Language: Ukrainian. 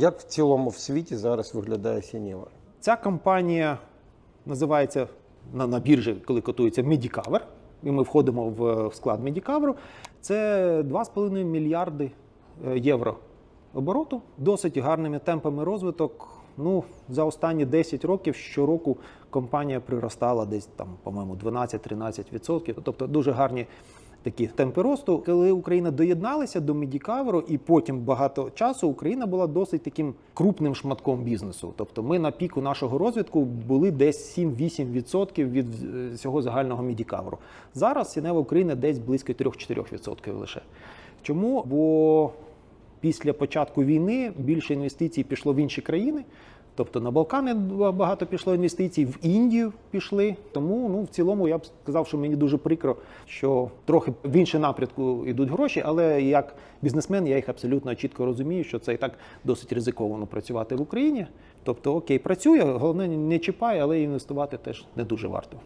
Як в цілому в світі зараз виглядає Сінєва? Ця компанія називається на, на біржі, коли котується Medicover, і ми входимо в, склад Medicover. Це 2,5 мільярди е, євро обороту. Досить гарними темпами розвиток. Ну, за останні 10 років щороку компанія приростала десь там, по-моєму, 12-13%. Тобто дуже гарні такі темпи росту. Коли Україна доєдналася до Медікаверу, і потім багато часу Україна була досить таким крупним шматком бізнесу. Тобто ми на піку нашого розвитку були десь 7-8% від е, всього загального Медікаверу. Зараз Сінева України десь близько 3-4% лише. Чому? Бо після початку війни більше інвестицій пішло в інші країни. Тобто на Балкани багато пішло інвестицій, в Індію пішли. Тому ну в цілому я б сказав, що мені дуже прикро, що трохи в інший напрямку йдуть гроші, але як бізнесмен я їх абсолютно чітко розумію, що це і так досить ризиковано працювати в Україні. Тобто, окей, працює, головне не чіпає, але інвестувати теж не дуже варто.